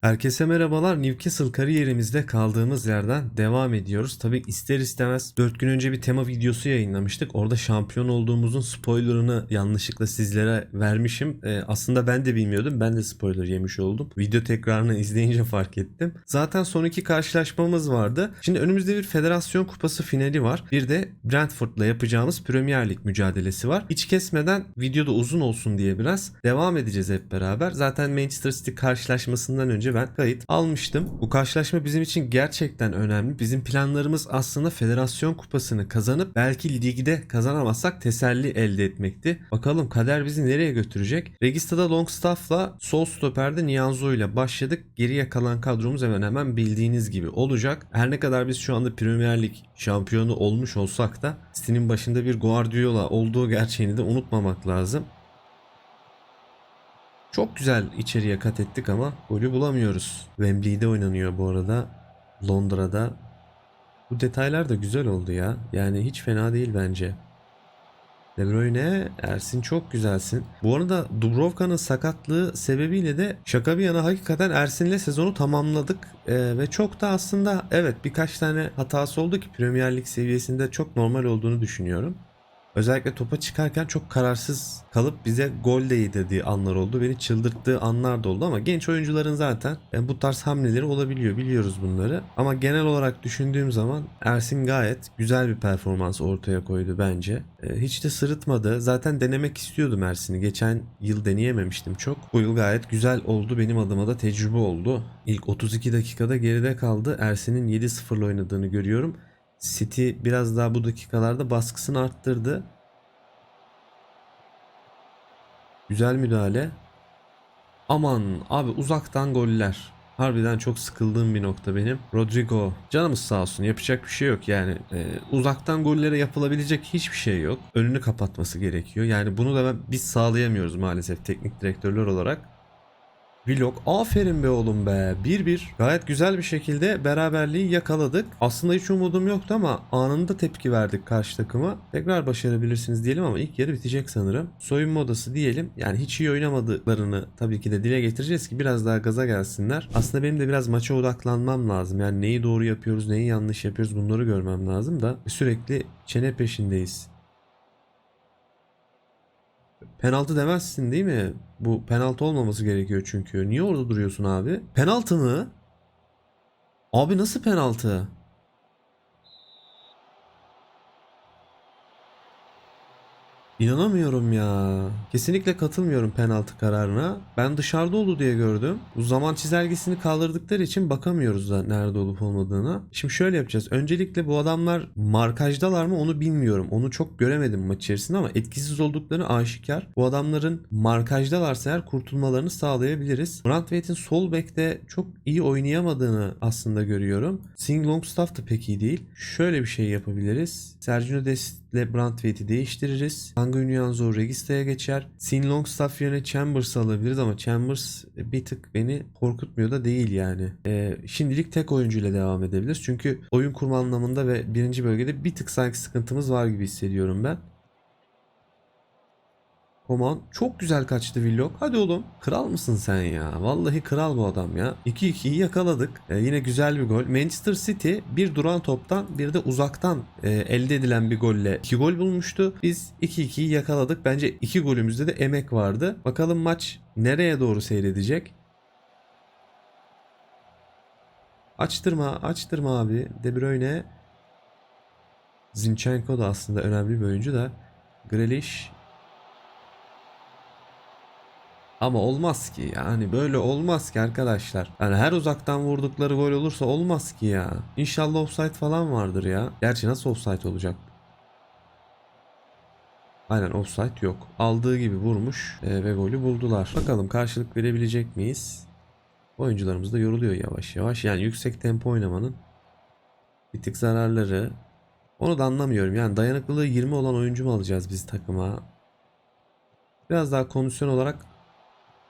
Herkese merhabalar. Newcastle kariyerimizde kaldığımız yerden devam ediyoruz. Tabi ister istemez 4 gün önce bir tema videosu yayınlamıştık. Orada şampiyon olduğumuzun spoilerını yanlışlıkla sizlere vermişim. Ee, aslında ben de bilmiyordum. Ben de spoiler yemiş oldum. Video tekrarını izleyince fark ettim. Zaten son iki karşılaşmamız vardı. Şimdi önümüzde bir federasyon kupası finali var. Bir de Brentford'la yapacağımız Premier Lig mücadelesi var. Hiç kesmeden videoda uzun olsun diye biraz devam edeceğiz hep beraber. Zaten Manchester City karşılaşmasından önce ben kayıt almıştım. Bu karşılaşma bizim için gerçekten önemli. Bizim planlarımız aslında Federasyon Kupası'nı kazanıp belki ligde kazanamazsak teselli elde etmekti. Bakalım kader bizi nereye götürecek? Regista'da Longstaff'la sol stoperde Nianzo ile başladık. Geriye kalan kadromuz hemen hemen bildiğiniz gibi olacak. Her ne kadar biz şu anda Premier Lig şampiyonu olmuş olsak da City'nin başında bir Guardiola olduğu gerçeğini de unutmamak lazım. Çok güzel içeriye kat ettik ama golü bulamıyoruz. Wembley'de oynanıyor bu arada. Londra'da. Bu detaylar da güzel oldu ya. Yani hiç fena değil bence. De Bruyne, Ersin çok güzelsin. Bu arada Dubrovka'nın sakatlığı sebebiyle de şaka bir yana hakikaten Ersin'le sezonu tamamladık. Ee, ve çok da aslında evet birkaç tane hatası oldu ki Premier Lig seviyesinde çok normal olduğunu düşünüyorum. Özellikle topa çıkarken çok kararsız kalıp bize gol de yedirdiği anlar oldu. Beni çıldırttığı anlar da oldu ama genç oyuncuların zaten bu tarz hamleleri olabiliyor. Biliyoruz bunları. Ama genel olarak düşündüğüm zaman Ersin gayet güzel bir performans ortaya koydu bence. E, Hiç de sırıtmadı. Zaten denemek istiyordum Ersin'i. Geçen yıl deneyememiştim çok. Bu yıl gayet güzel oldu. Benim adıma da tecrübe oldu. İlk 32 dakikada geride kaldı. Ersin'in 7-0'la oynadığını görüyorum. City biraz daha bu dakikalarda baskısını arttırdı. Güzel müdahale. Aman abi uzaktan goller. Harbiden çok sıkıldığım bir nokta benim. Rodrigo canımız sağ olsun yapacak bir şey yok yani e, uzaktan gollere yapılabilecek hiçbir şey yok. Önünü kapatması gerekiyor. Yani bunu da biz sağlayamıyoruz maalesef teknik direktörler olarak. Vlog. Aferin be oğlum be. 1-1. Gayet güzel bir şekilde beraberliği yakaladık. Aslında hiç umudum yoktu ama anında tepki verdik karşı takıma. Tekrar başarabilirsiniz diyelim ama ilk yarı bitecek sanırım. Soyunma odası diyelim. Yani hiç iyi oynamadıklarını tabii ki de dile getireceğiz ki biraz daha gaza gelsinler. Aslında benim de biraz maça odaklanmam lazım. Yani neyi doğru yapıyoruz, neyi yanlış yapıyoruz bunları görmem lazım da sürekli çene peşindeyiz. Penaltı demezsin değil mi? Bu penaltı olmaması gerekiyor çünkü. Niye orada duruyorsun abi? Penaltı mı? Abi nasıl penaltı? İnanamıyorum ya. Kesinlikle katılmıyorum penaltı kararına. Ben dışarıda oldu diye gördüm. Bu zaman çizelgesini kaldırdıkları için bakamıyoruz da nerede olup olmadığına. Şimdi şöyle yapacağız. Öncelikle bu adamlar markajdalar mı onu bilmiyorum. Onu çok göremedim maç içerisinde ama etkisiz oldukları aşikar. Bu adamların markajdalarsa eğer kurtulmalarını sağlayabiliriz. Brandtwaite'in sol bekte çok iyi oynayamadığını aslında görüyorum. Sing Longstaff da pek iyi değil. Şöyle bir şey yapabiliriz. Sergio Dest ile Brandtwaite'i değiştiririz. Kangoo Nyanzo Regista'ya geçer. Sin Longstaff yerine Chambers alabiliriz ama Chambers bir tık beni korkutmuyor da değil yani. Ee, şimdilik tek oyuncuyla devam edebiliriz. Çünkü oyun kurma anlamında ve birinci bölgede bir tık sanki sıkıntımız var gibi hissediyorum ben. Koman çok güzel kaçtı Villok. Hadi oğlum. Kral mısın sen ya? Vallahi kral bu adam ya. 2-2'yi yakaladık. Ee, yine güzel bir gol. Manchester City bir duran toptan bir de uzaktan e, elde edilen bir golle 2 gol bulmuştu. Biz 2-2'yi yakaladık. Bence 2 golümüzde de emek vardı. Bakalım maç nereye doğru seyredecek? Açtırma, açtırma abi. De Bruyne. Zinchenko da aslında önemli bir oyuncu da. Grealish ama olmaz ki yani böyle olmaz ki arkadaşlar. Yani her uzaktan vurdukları gol olursa olmaz ki ya. İnşallah offside falan vardır ya. Gerçi nasıl offside olacak? Aynen offside yok. Aldığı gibi vurmuş e, ve golü buldular. Bakalım karşılık verebilecek miyiz? Oyuncularımız da yoruluyor yavaş yavaş. Yani yüksek tempo oynamanın bir tık zararları. Onu da anlamıyorum. Yani dayanıklılığı 20 olan oyuncu mu alacağız biz takıma? Biraz daha kondisyon olarak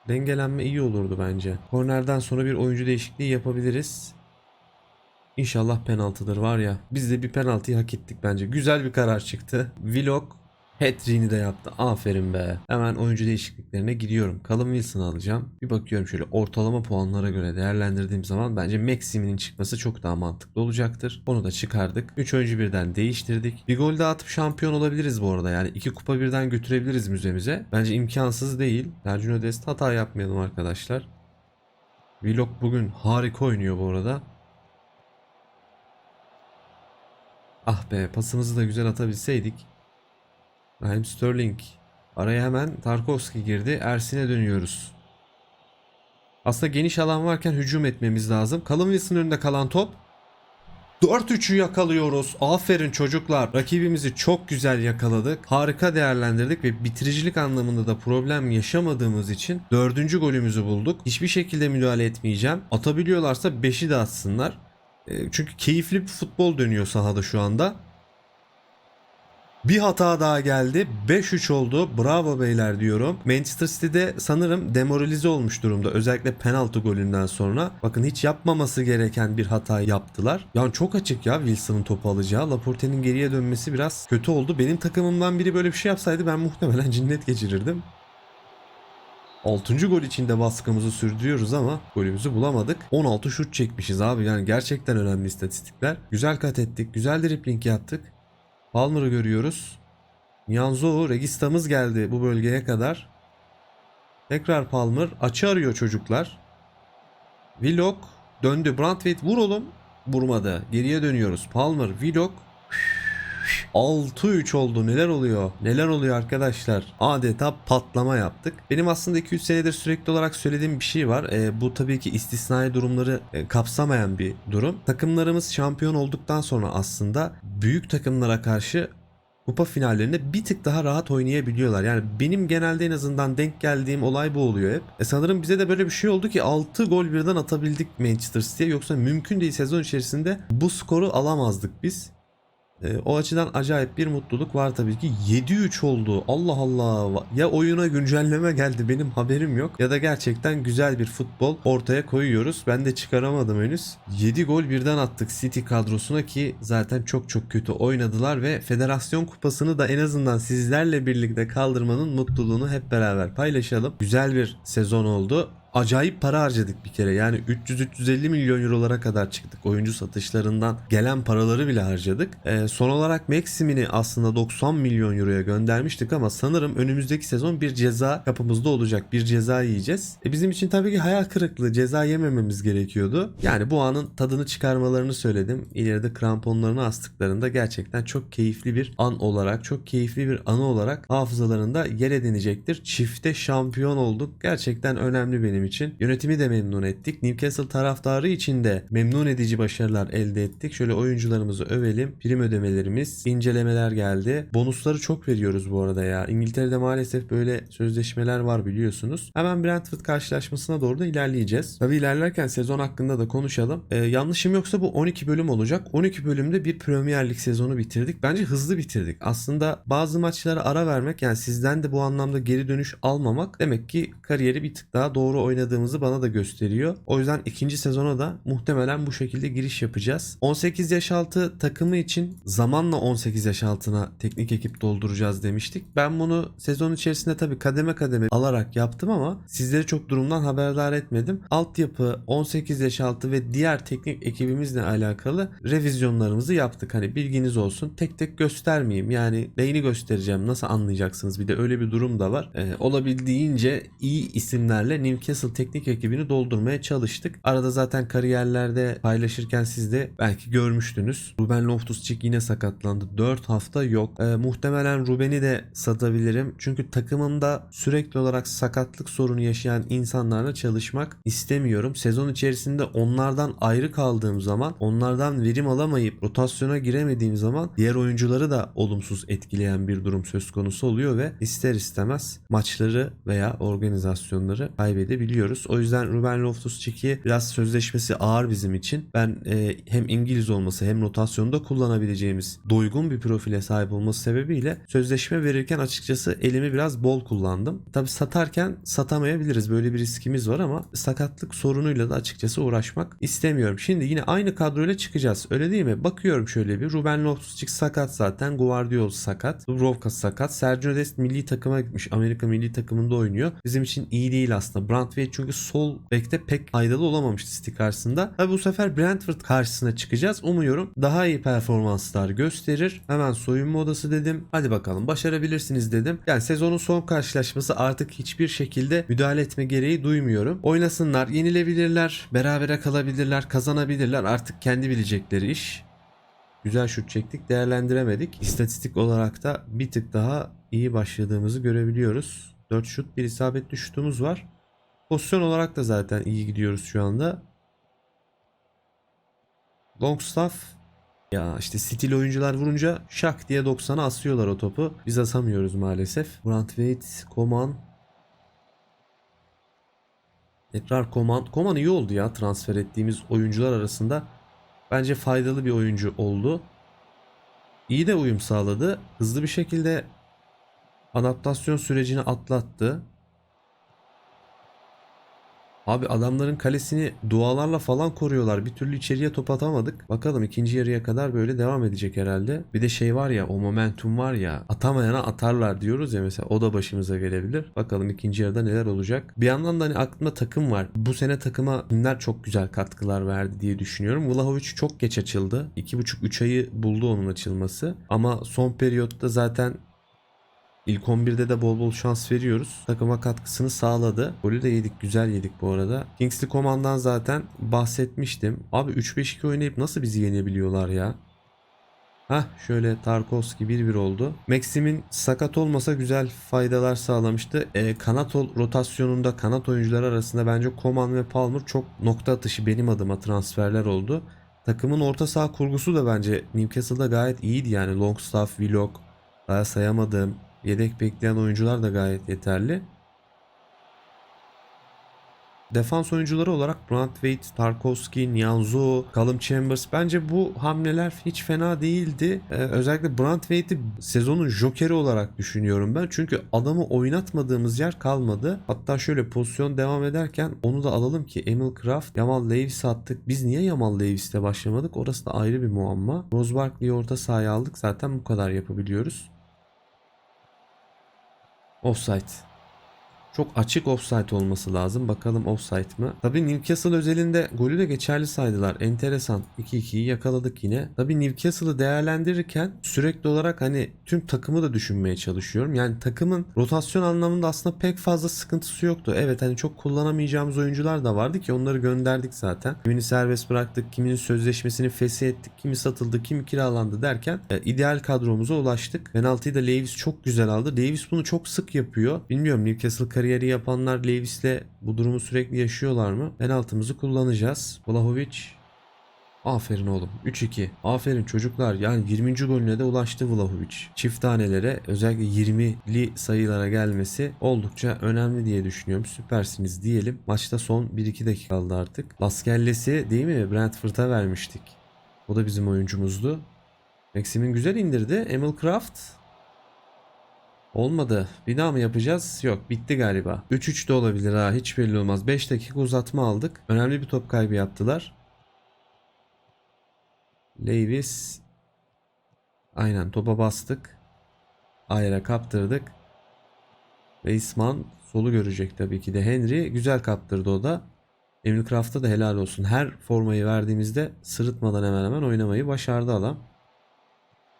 Dengelenme iyi olurdu bence. Kornerden sonra bir oyuncu değişikliği yapabiliriz. İnşallah penaltıdır var ya. Biz de bir penaltıyı hak ettik bence. Güzel bir karar çıktı. Vlog Hat-trick'ini de yaptı. Aferin be. Hemen oyuncu değişikliklerine gidiyorum. Callum Wilson'ı alacağım. Bir bakıyorum şöyle ortalama puanlara göre değerlendirdiğim zaman bence Maxim'in çıkması çok daha mantıklı olacaktır. Onu da çıkardık. 3 oyuncu birden değiştirdik. Bir gol daha atıp şampiyon olabiliriz bu arada. Yani iki kupa birden götürebiliriz müzemize. Bence imkansız değil. Sergio Dest hata yapmayalım arkadaşlar. Vlog bugün harika oynuyor bu arada. Ah be pasımızı da güzel atabilseydik. Raheem Sterling. Araya hemen Tarkovski girdi. Ersin'e dönüyoruz. Aslında geniş alan varken hücum etmemiz lazım. Callum Wilson'ın önünde kalan top. 4-3'ü yakalıyoruz. Aferin çocuklar. Rakibimizi çok güzel yakaladık. Harika değerlendirdik ve bitiricilik anlamında da problem yaşamadığımız için dördüncü golümüzü bulduk. Hiçbir şekilde müdahale etmeyeceğim. Atabiliyorlarsa 5'i de atsınlar. E, Çünkü keyifli bir futbol dönüyor sahada şu anda. Bir hata daha geldi. 5-3 oldu. Bravo beyler diyorum. Manchester City'de sanırım demoralize olmuş durumda. Özellikle penaltı golünden sonra. Bakın hiç yapmaması gereken bir hata yaptılar. Yani çok açık ya Wilson'ın topu alacağı. Laporte'nin geriye dönmesi biraz kötü oldu. Benim takımımdan biri böyle bir şey yapsaydı ben muhtemelen cinnet geçirirdim. 6. gol içinde baskımızı sürdürüyoruz ama golümüzü bulamadık. 16 şut çekmişiz abi yani gerçekten önemli istatistikler. Güzel kat ettik, güzel dripling yaptık. Palmer'ı görüyoruz. Nianzou, Registamız geldi bu bölgeye kadar. Tekrar Palmer. Açı arıyor çocuklar. Willock döndü. Brantwaite vur oğlum. Vurmadı. Geriye dönüyoruz. Palmer, Willock. 6-3 oldu. Neler oluyor? Neler oluyor arkadaşlar? Adeta patlama yaptık. Benim aslında 2-3 senedir sürekli olarak söylediğim bir şey var. E, bu tabii ki istisnai durumları e, kapsamayan bir durum. Takımlarımız şampiyon olduktan sonra aslında büyük takımlara karşı kupa finallerinde bir tık daha rahat oynayabiliyorlar. Yani benim genelde en azından denk geldiğim olay bu oluyor hep. E sanırım bize de böyle bir şey oldu ki 6 gol birden atabildik Manchester City'ye. Yoksa mümkün değil sezon içerisinde bu skoru alamazdık biz. E, o açıdan acayip bir mutluluk var tabii ki. 7-3 oldu. Allah Allah. Ya oyuna güncelleme geldi benim haberim yok. Ya da gerçekten güzel bir futbol ortaya koyuyoruz. Ben de çıkaramadım henüz. 7 gol birden attık City kadrosuna ki zaten çok çok kötü oynadılar ve Federasyon Kupası'nı da en azından sizlerle birlikte kaldırmanın mutluluğunu hep beraber paylaşalım. Güzel bir sezon oldu acayip para harcadık bir kere. Yani 300-350 milyon eurolara kadar çıktık. Oyuncu satışlarından gelen paraları bile harcadık. Ee, son olarak Maxim'ini aslında 90 milyon euroya göndermiştik ama sanırım önümüzdeki sezon bir ceza kapımızda olacak. Bir ceza yiyeceğiz. E bizim için tabii ki hayal kırıklığı. Ceza yemememiz gerekiyordu. Yani bu anın tadını çıkarmalarını söyledim. İleride kramponlarını astıklarında gerçekten çok keyifli bir an olarak, çok keyifli bir anı olarak hafızalarında yer edinecektir. Çifte şampiyon olduk. Gerçekten önemli benim için. Yönetimi de memnun ettik. Newcastle taraftarı için de memnun edici başarılar elde ettik. Şöyle oyuncularımızı övelim. Prim ödemelerimiz, incelemeler geldi. Bonusları çok veriyoruz bu arada ya. İngiltere'de maalesef böyle sözleşmeler var biliyorsunuz. Hemen Brentford karşılaşmasına doğru da ilerleyeceğiz. Tabi ilerlerken sezon hakkında da konuşalım. Ee, yanlışım yoksa bu 12 bölüm olacak. 12 bölümde bir Premier Lig sezonu bitirdik. Bence hızlı bitirdik. Aslında bazı maçlara ara vermek yani sizden de bu anlamda geri dönüş almamak demek ki kariyeri bir tık daha doğru oynadığımızı bana da gösteriyor. O yüzden ikinci sezona da muhtemelen bu şekilde giriş yapacağız. 18 yaş altı takımı için zamanla 18 yaş altına teknik ekip dolduracağız demiştik. Ben bunu sezon içerisinde tabii kademe kademe alarak yaptım ama sizleri çok durumdan haberdar etmedim. Altyapı, 18 yaş altı ve diğer teknik ekibimizle alakalı revizyonlarımızı yaptık. Hani bilginiz olsun. Tek tek göstermeyeyim. Yani neyini göstereceğim nasıl anlayacaksınız. Bir de öyle bir durum da var. Ee, olabildiğince iyi isimlerle Newcastle teknik ekibini doldurmaya çalıştık. Arada zaten kariyerlerde paylaşırken siz de belki görmüştünüz. Ruben Loftus-Cheek yine sakatlandı. 4 hafta yok. Ee, muhtemelen Ruben'i de satabilirim. Çünkü takımımda sürekli olarak sakatlık sorunu yaşayan insanlarla çalışmak istemiyorum. Sezon içerisinde onlardan ayrı kaldığım zaman, onlardan verim alamayıp rotasyona giremediğim zaman diğer oyuncuları da olumsuz etkileyen bir durum söz konusu oluyor ve ister istemez maçları veya organizasyonları kaybedebiliyorum biliyoruz. O yüzden Ruben Loftus-Cheek'i biraz sözleşmesi ağır bizim için. Ben e, hem İngiliz olması hem rotasyonda kullanabileceğimiz doygun bir profile sahip olması sebebiyle sözleşme verirken açıkçası elimi biraz bol kullandım. Tabi satarken satamayabiliriz. Böyle bir riskimiz var ama sakatlık sorunuyla da açıkçası uğraşmak istemiyorum. Şimdi yine aynı kadroyla çıkacağız. Öyle değil mi? Bakıyorum şöyle bir. Ruben Loftus-Cheek sakat zaten. Guardiol sakat. Dubrovka sakat. Sergio Dest milli takıma gitmiş. Amerika milli takımında oynuyor. Bizim için iyi değil aslında. Brantwaite çünkü sol bekte pek faydalı olamamıştı City karşısında. Tabi bu sefer Brentford karşısına çıkacağız. Umuyorum daha iyi performanslar gösterir. Hemen soyunma odası dedim. Hadi bakalım başarabilirsiniz dedim. Yani sezonun son karşılaşması artık hiçbir şekilde müdahale etme gereği duymuyorum. Oynasınlar, yenilebilirler, berabere kalabilirler, kazanabilirler. Artık kendi bilecekleri iş. Güzel şut çektik, değerlendiremedik. İstatistik olarak da bir tık daha iyi başladığımızı görebiliyoruz. 4 şut, bir isabetli şutumuz var. Pozisyon olarak da zaten iyi gidiyoruz şu anda. Longstaff ya işte stil oyuncular vurunca şak diye 90'a asıyorlar o topu. Biz asamıyoruz maalesef. Brantwaite, Koman. Tekrar Koman. Koman iyi oldu ya transfer ettiğimiz oyuncular arasında. Bence faydalı bir oyuncu oldu. İyi de uyum sağladı. Hızlı bir şekilde adaptasyon sürecini atlattı. Abi adamların kalesini dualarla falan koruyorlar. Bir türlü içeriye top atamadık. Bakalım ikinci yarıya kadar böyle devam edecek herhalde. Bir de şey var ya o momentum var ya atamayana atarlar diyoruz ya mesela o da başımıza gelebilir. Bakalım ikinci yarıda neler olacak. Bir yandan da hani aklımda takım var. Bu sene takıma kimler çok güzel katkılar verdi diye düşünüyorum. Vlahovic çok geç açıldı. 2,5-3 ayı buldu onun açılması. Ama son periyotta zaten İlk 11'de de bol bol şans veriyoruz. Takıma katkısını sağladı. Golü de yedik. Güzel yedik bu arada. Kingsley Coman'dan zaten bahsetmiştim. Abi 3-5-2 oynayıp nasıl bizi yenebiliyorlar ya? Hah şöyle Tarkovski 1-1 oldu. Maxim'in sakat olmasa güzel faydalar sağlamıştı. E, kanat rotasyonunda kanat oyuncular arasında bence Coman ve Palmer çok nokta atışı benim adıma transferler oldu. Takımın orta saha kurgusu da bence Newcastle'da gayet iyiydi yani Longstaff, Willock, daha sayamadığım Yedek bekleyen oyuncular da gayet yeterli. Defans oyuncuları olarak Brantwaite, Tarkovski, Nianzo, Callum Chambers bence bu hamleler hiç fena değildi. Ee, özellikle Brantwaite'i sezonun jokeri olarak düşünüyorum ben. Çünkü adamı oynatmadığımız yer kalmadı. Hatta şöyle pozisyon devam ederken onu da alalım ki Emil Kraft, Yamal Lewis attık. Biz niye Yamal Lewis'le başlamadık? Orası da ayrı bir muamma. Rose Barkley'i orta sahaya aldık. Zaten bu kadar yapabiliyoruz. Offside. Çok açık offside olması lazım. Bakalım offside mı? Tabii Newcastle özelinde golü de geçerli saydılar. Enteresan. 2-2'yi yakaladık yine. Tabii Newcastle'ı değerlendirirken sürekli olarak hani tüm takımı da düşünmeye çalışıyorum. Yani takımın rotasyon anlamında aslında pek fazla sıkıntısı yoktu. Evet hani çok kullanamayacağımız oyuncular da vardı ki onları gönderdik zaten. Kimini serbest bıraktık, kiminin sözleşmesini feshettik, kimi satıldı, kimi kiralandı derken e, ideal kadromuza ulaştık. Penaltıyı da Lewis çok güzel aldı. Lewis bunu çok sık yapıyor. Bilmiyorum Newcastle kariyeri yapanlar Lewis'le bu durumu sürekli yaşıyorlar mı? Penaltımızı kullanacağız. Vlahovic Aferin oğlum. 3-2. Aferin çocuklar. Yani 20. golüne de ulaştı Vlahovic. Çift tanelere özellikle 20'li sayılara gelmesi oldukça önemli diye düşünüyorum. Süpersiniz diyelim. Maçta son 1-2 dakika kaldı artık. Laskelles'i değil mi Brentford'a vermiştik. O da bizim oyuncumuzdu. Maxim'in güzel indirdi. Emil Kraft Olmadı. Bir daha mı yapacağız? Yok bitti galiba. 3-3 de olabilir ha hiç belli olmaz. 5 dakika uzatma aldık. Önemli bir top kaybı yaptılar. Lewis. Aynen topa bastık. Ayra kaptırdık. Reisman solu görecek tabii ki de. Henry güzel kaptırdı o da. Emil Kraft'a da helal olsun. Her formayı verdiğimizde sırıtmadan hemen hemen oynamayı başardı adam.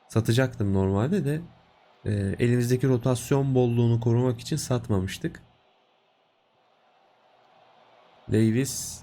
Satacaktım normalde de e, elimizdeki rotasyon bolluğunu korumak için satmamıştık. Davis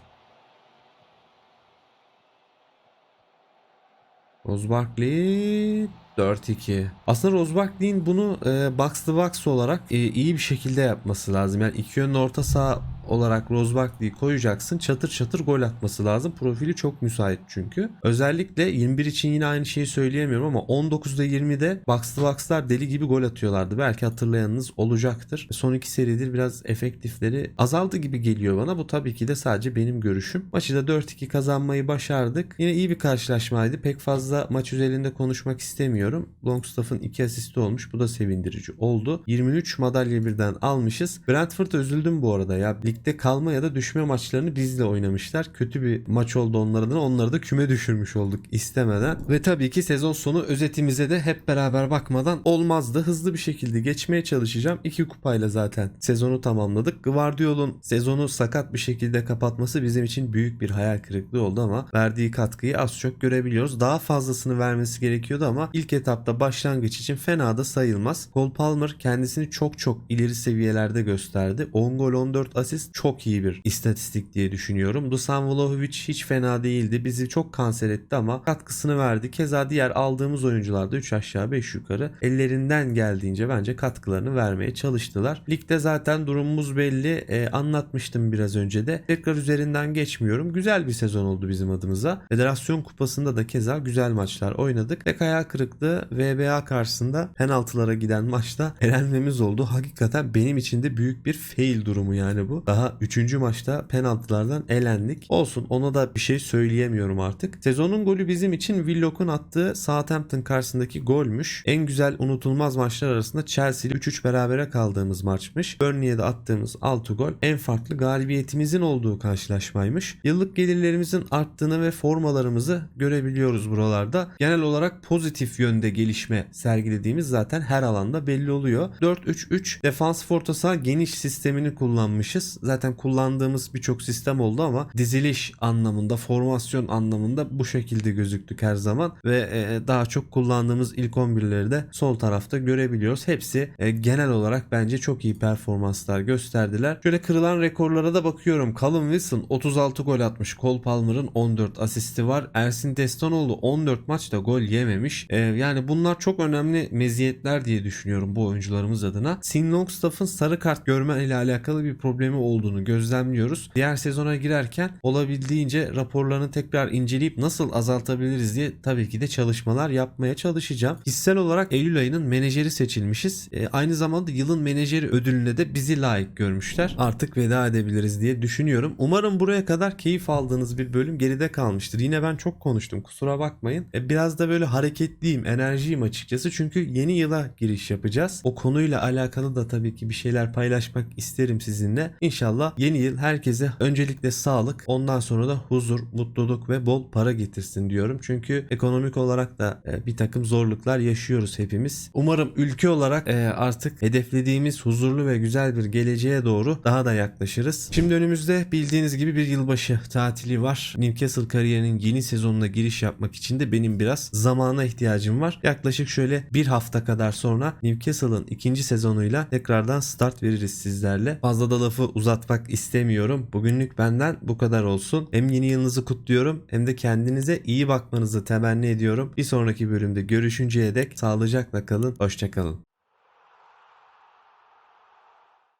Rose Barkley 4-2. Aslında Rose Barkley'in bunu e, box to box olarak e, iyi bir şekilde yapması lazım. Yani iki yönlü orta saha olarak Rose Barkley'i koyacaksın. Çatır çatır gol atması lazım. Profili çok müsait çünkü. Özellikle 21 için yine aynı şeyi söyleyemiyorum ama 19'da 20'de box to box'lar deli gibi gol atıyorlardı. Belki hatırlayanınız olacaktır. Son iki seridir biraz efektifleri azaldı gibi geliyor bana. Bu tabii ki de sadece benim görüşüm. Maçı da 4-2 kazanmayı başardık. Yine iyi bir karşılaşmaydı. Pek fazla maç üzerinde konuşmak istemiyorum. Longstaff'ın 2 asisti olmuş. Bu da sevindirici oldu. 23 madalya birden almışız. Brentford'a üzüldüm bu arada ya. Ligde kalma ya da düşme maçlarını bizle oynamışlar. Kötü bir maç oldu onlar adına. Onları da küme düşürmüş olduk istemeden. Ve tabii ki sezon sonu özetimize de hep beraber bakmadan olmazdı. Hızlı bir şekilde geçmeye çalışacağım. İki kupayla zaten sezonu tamamladık. Guardiola'nın sezonu sakat bir şekilde kapatması bizim için büyük bir hayal kırıklığı oldu ama verdiği katkıyı az çok görebiliyoruz. Daha fazlasını vermesi gerekiyordu ama ilk etapta başlangıç için fena da sayılmaz. Cole Palmer kendisini çok çok ileri seviyelerde gösterdi. 10 gol 14 asist çok iyi bir istatistik diye düşünüyorum. Dusan Vlahovic hiç fena değildi. Bizi çok kanser etti ama katkısını verdi. Keza diğer aldığımız oyuncular da 3 aşağı 5 yukarı ellerinden geldiğince bence katkılarını vermeye çalıştılar. Ligde zaten durumumuz belli. Ee, anlatmıştım biraz önce de. Tekrar üzerinden geçmiyorum. Güzel bir sezon oldu bizim adımıza. Federasyon kupasında da keza güzel maçlar oynadık. Tek hayal kırıklığı VBA karşısında penaltılara giden maçta elenmemiz oldu. Hakikaten benim için de büyük bir fail durumu yani bu. Daha 3. maçta penaltılardan elendik. Olsun ona da bir şey söyleyemiyorum artık. Sezonun golü bizim için Willock'un attığı Southampton karşısındaki golmüş. En güzel unutulmaz maçlar arasında Chelsea ile 3-3 berabere kaldığımız maçmış. Burnley'e de attığımız 6 gol en farklı galibiyetimizin olduğu karşılaşmaymış. Yıllık gelirlerimizin arttığını ve formalarımızı görebiliyoruz buralarda. Genel olarak pozitif yönde gelişme sergilediğimiz zaten her alanda belli oluyor. 4-3-3 defans orta saha geniş sistemini kullanmışız. Zaten kullandığımız birçok sistem oldu ama diziliş anlamında, formasyon anlamında bu şekilde gözüktük her zaman ve e, daha çok kullandığımız ilk 11'leri de sol tarafta görebiliyoruz. Hepsi e, genel olarak bence çok iyi performanslar gösterdiler. Şöyle kırılan rekorlara da bakıyorum. Callum Wilson 36 gol atmış. Cole Palmer'ın 14 asisti var. Ersin Destanoğlu 14 maçta gol yememiş. E, yani bunlar çok önemli meziyetler diye düşünüyorum bu oyuncularımız adına. Sin Longstaff'ın sarı kart görme ile alakalı bir problemi olduğunu gözlemliyoruz. Diğer sezona girerken olabildiğince raporlarını tekrar inceleyip nasıl azaltabiliriz diye tabii ki de çalışmalar yapmaya çalışacağım. Kişisel olarak Eylül ayının menajeri seçilmişiz. E, aynı zamanda yılın menajeri ödülüne de bizi layık görmüşler. Artık veda edebiliriz diye düşünüyorum. Umarım buraya kadar keyif aldığınız bir bölüm geride kalmıştır. Yine ben çok konuştum kusura bakmayın. E, biraz da böyle hareketliyim, enerjiyim açıkçası. Çünkü yeni yıla giriş yapacağız. O konuyla alakalı da tabii ki bir şeyler paylaşmak isterim sizinle. İnşallah yeni yıl herkese öncelikle sağlık, ondan sonra da huzur, mutluluk ve bol para getirsin diyorum. Çünkü ekonomik olarak da e, bir takım zorluklar yaşıyoruz hepimiz. Umarım ülke olarak e, artık hedeflediğimiz huzurlu ve güzel bir geleceğe doğru daha da yaklaşırız. Şimdi önümüzde bildiğiniz gibi bir yılbaşı tatili var. Newcastle kariyerinin yeni sezonuna giriş yapmak için de benim biraz zamana ihtiyacım var. Yaklaşık şöyle bir hafta kadar sonra Newcastle'ın ikinci sezonuyla tekrardan start veririz sizlerle. Fazla da lafı uzatmak istemiyorum. Bugünlük benden bu kadar olsun. Hem yeni yılınızı kutluyorum hem de kendinize iyi bakmanızı temenni ediyorum. Bir sonraki bölümde görüşünceye dek sağlıcakla kalın. Hoşçakalın.